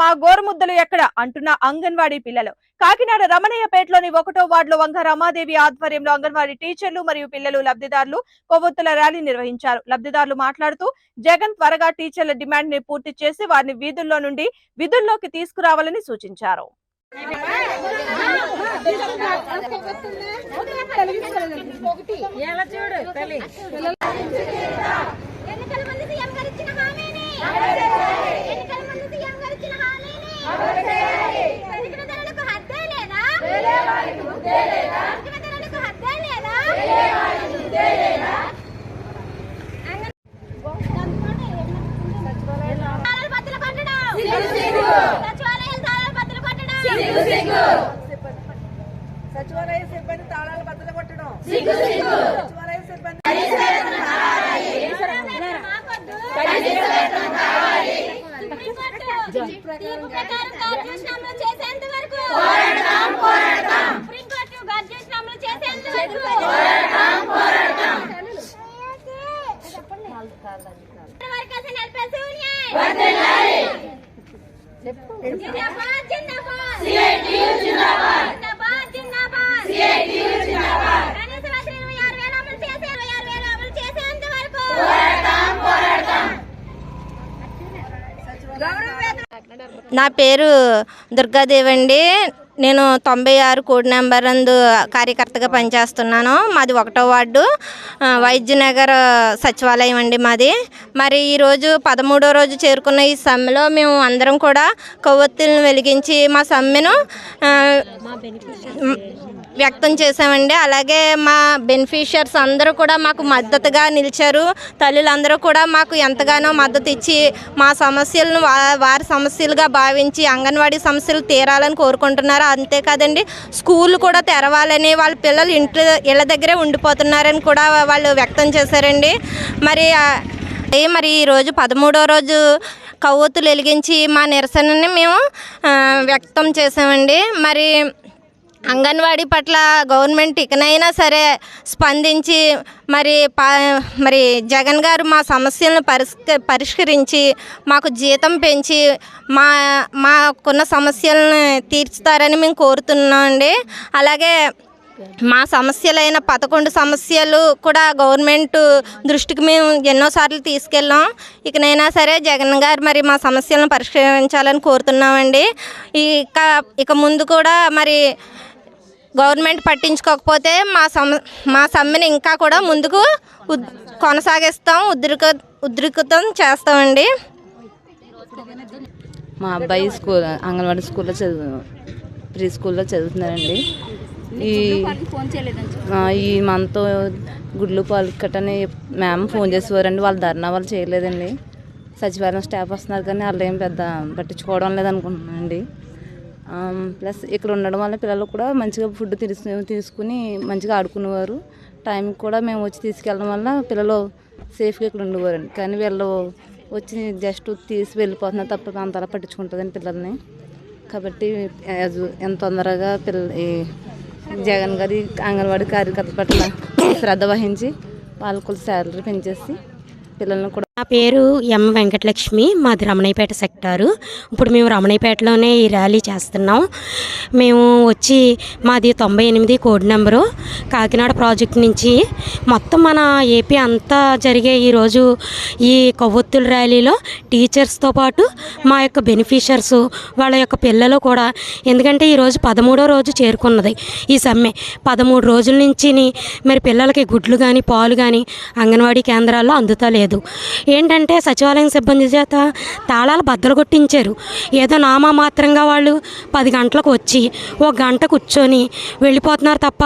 మా గోరుముద్దలు ఎక్కడ? అంటున్న అంగన్వాడీ పిల్లలు. కాకినాడ రమణయ్యపేటలోని ఒకటో వార్డులో వంగ రమాదేవి ఆధ్వర్యంలో అంగన్వాడీ టీచర్లు మరియు పిల్లలు లబ్ధిదారులు కొవ్వొత్తుల ర్యాలీ నిర్వహించారు. లబ్ధిదారులు మాట్లాడుతూ జగన్ త్వరగా టీచర్ల డిమాండ్ని పూర్తి చేసి వారిని వీధుల్లో నుండి విధుల్లోకి తీసుకురావాలని సూచించారు. ఎన్నికల ముందు సీఎం గారు ఇచ్చిన హామీని. సచివాలయ సిబ్బంది తాళాలు బద్దలు కొట్టడం. ప్రకారం నా పేరు దుర్గాదేవి అండి. నేను తొంభై ఆరు కోడ్ నెంబర్ అందు కార్యకర్తగా పనిచేస్తున్నాను. మాది ఒకటో వార్డు. వైద్యనగర్ సచివాలయం అండి మాది. మరి ఈరోజు పదమూడో రోజు చేరుకున్న ఈ సమ్మెలో మేము అందరం కూడా కొవ్వొత్తులను వెలిగించి మా సమ్మెను వ్యక్తం చేసామండి అలాగే మా బెనిఫిషియర్స్ అందరూ కూడా మాకు మద్దతుగా నిలిచారు. తల్లులందరూ కూడా మాకు ఎంతగానో మద్దతు ఇచ్చి మా సమస్యలను వారి సమస్యలుగా భావించి అంగన్వాడీ సమస్యలు తీరాలని కోరుకుంటున్నారు. అంతేకాదండి స్కూల్ కూడా తెరవాలని వాళ్ళ పిల్లలు ఇంట్లో ఇళ్ళ దగ్గరే ఉండిపోతున్నారని కూడా వాళ్ళు వ్యక్తం చేశారండి. మరి ఏ మరి ఈరోజు పదమూడో రోజు కవ్వొత్తులు వెలిగించి మా నిరసనని మేము వ్యక్తం చేసామండి మరి అంగన్వాడీ పట్ల గవర్నమెంట్ ఇకనైనా సరే స్పందించి మరి మరి జగన్ గారు మా సమస్యలను పరిష్క పరిష్కరించి మాకు జీతం పెంచి మా మాకున్న సమస్యలను తీర్చుతారని మేము కోరుతున్నామండి అలాగే మా సమస్యలైన పదకొండు సమస్యలు కూడా గవర్నమెంట్ దృష్టికి మేము ఎన్నోసార్లు తీసుకెళ్ళాం. ఇకనైనా సరే జగన్ గారు మరి మా సమస్యలను పరిష్కరించాలని కోరుతున్నామండి ఇక ఇక ముందు కూడా మరి గవర్నమెంట్ పట్టించుకోకపోతే మా సమ మా సమ్మెని ఇంకా కూడా ముందుకు ఉద్ కొనసాగిస్తాం ఉద్రిక ఉద్రిక్తం చేస్తామండి. మా అబ్బాయి స్కూల్ అంగన్వాడీ స్కూల్లో చదువు ప్రీ స్కూల్లో చదువుతున్నారండి. ఈ ఈ మంత్ గుడ్లు పాలు కట్టని మ్యామ్ ఫోన్ చేసేవారండి. వాళ్ళు ధర్నా వాళ్ళు చేయలేదండి. సచివాలయం స్టాఫ్ వస్తున్నారు కానీ వాళ్ళు ఏం పెద్ద పట్టించుకోవడం లేదనుకుంటున్నానండి. ప్లస్ ఇక్కడ ఉండడం వల్ల పిల్లలు కూడా మంచిగా ఫుడ్ తీసు తీసుకుని మంచిగా ఆడుకునేవారు. టైంకి కూడా మేము వచ్చి తీసుకెళ్ళడం వల్ల పిల్లలు సేఫ్గా ఇక్కడ ఉండేవారండి. కానీ వీళ్ళు వచ్చి జస్ట్ తీసి వెళ్ళిపోతున్నారు తప్ప అంతలా పట్టించుకుంటుందండి పిల్లల్ని. కాబట్టి యాజ్ ఎంత తొందరగా పిల్ల ఈ జగన్ గారి అంగన్వాడీ కార్యకర్త పట్ల శ్రద్ధ వహించి వాళ్ళకు శాలరీ పెంచేసి పిల్లల్ని కూడా నా పేరు ఎం వెంకటలక్ష్మి మాది రమణయ్యపేట సెక్టారు. ఇప్పుడు మేము రమణయ్యపేటలోనే ఈ ర్యాలీ చేస్తున్నాం. మేము వచ్చి మాది తొంభై ఎనిమిది కోడ్ నెంబరు. కాకినాడ ప్రాజెక్ట్ నుంచి మొత్తం మన ఏపీ అంతా జరిగే ఈరోజు ఈ కొవ్వొత్తుల ర్యాలీలో టీచర్స్తో పాటు మా యొక్క బెనిఫిషర్స్ వాళ్ళ యొక్క పిల్లలు కూడా. ఎందుకంటే ఈరోజు పదమూడో రోజు చేరుకున్నది ఈ సమ్మె. పదమూడు రోజుల నుంచి మరి పిల్లలకి గుడ్లు కానీ పాలు కానీ అంగన్వాడీ కేంద్రాల్లో అందుతలేదు ఏంటంటే సచివాలయం సిబ్బంది చేత తాళాలు బద్దలు కొట్టించారు. ఏదో నామా మాత్రంగా వాళ్ళు పది గంటలకు వచ్చి ఒక గంట కూర్చొని వెళ్ళిపోతున్నారు తప్ప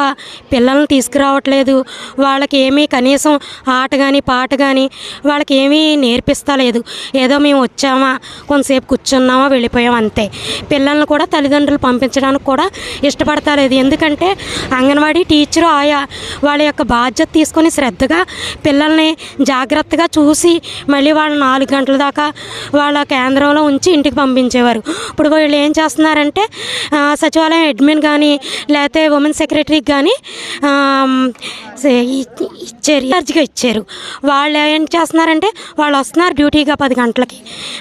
పిల్లల్ని తీసుకురావట్లేదు. వాళ్ళకి ఏమీ కనీసం ఆట కానీ పాట కానీ వాళ్ళకి ఏమీ నేర్పిస్తలేదు. ఏదో మేము వచ్చామా కొంతసేపు కూర్చున్నామా వెళ్ళిపోయాం అంతే. పిల్లల్ని కూడా తల్లిదండ్రులు పంపించడానికి కూడా ఇష్టపడతలేదు. ఎందుకంటే అంగన్వాడీ టీచరు ఆయా వాళ్ళ యొక్క బాధ్యత తీసుకొని శ్రద్ధగా పిల్లల్ని జాగ్రత్తగా చూసి మళ్ళీ వాళ్ళు నాలుగు గంటల దాకా వాళ్ళ కేంద్రంలో ఉంచి ఇంటికి పంపించేవారు. ఇప్పుడు వీళ్ళు ఏం చేస్తున్నారంటే సచివాలయం అడ్మిన్ కానీ లేకపోతే ఉమెన్ సెక్రటరీకి కానీ ఇచ్చారు ఇన్ఛార్జ్గా ఇచ్చారు. వాళ్ళు ఏం చేస్తున్నారంటే వాళ్ళు వస్తున్నారు డ్యూటీగా పది గంటలకి.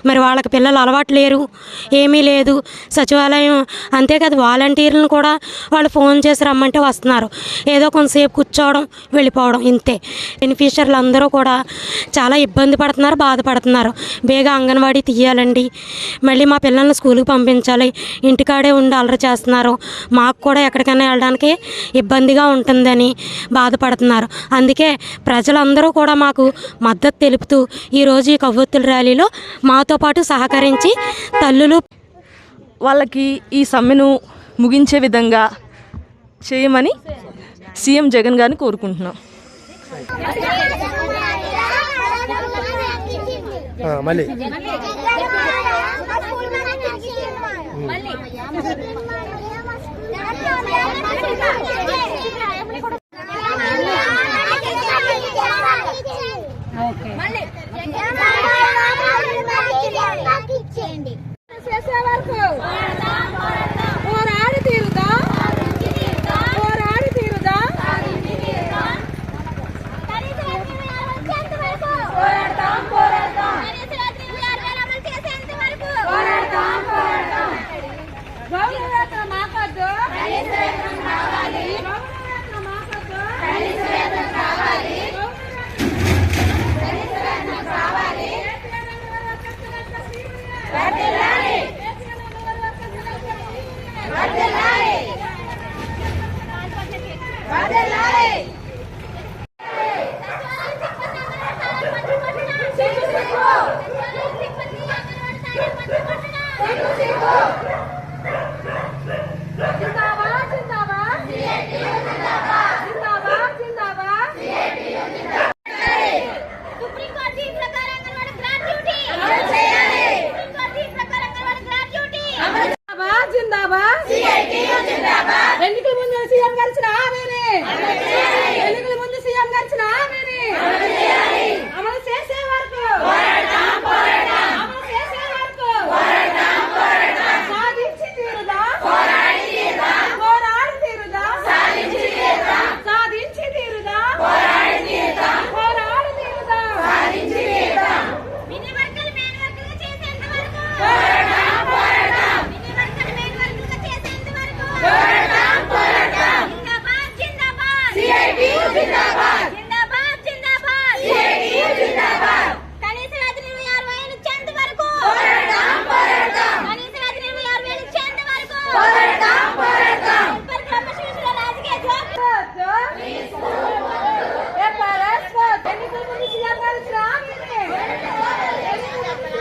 మరి వాళ్ళకి పిల్లలు అలవాటు లేరు ఏమీ లేదు. సచివాలయం అంతేకాదు వాలంటీర్లను కూడా వాళ్ళు ఫోన్ చేసి రమ్మంటే వస్తున్నారు. ఏదో కొంతసేపు కూర్చోవడం వెళ్ళిపోవడం ఇంతే. బెనిఫిషియర్లు అందరూ కూడా చాలా ఇబ్బంది కష్టపడుతున్నారు బాధపడుతున్నారు. బేగా అంగన్వాడీ తీయాలండి. మళ్ళీ మా పిల్లల్ని స్కూల్కి పంపించాలి. ఇంటికాడే ఉండి అలరి చేస్తున్నారు. మాకు కూడా ఎక్కడికైనా వెళ్ళడానికి ఇబ్బందిగా ఉంటుందని బాధపడుతున్నారు. అందుకే ప్రజలందరూ కూడా మాకు మద్దతు తెలుపుతూ ఈరోజు ఈ కవ్వొత్తుల ర్యాలీలో మాతో పాటు సహకరించి తల్లులు వాళ్ళకి ఈ సమ్మెను ముగించే విధంగా చేయమని సీఎం జగన్ గారిని కోరుకుంటున్నాం. మళ్ళీ. ఇచ్చేయండి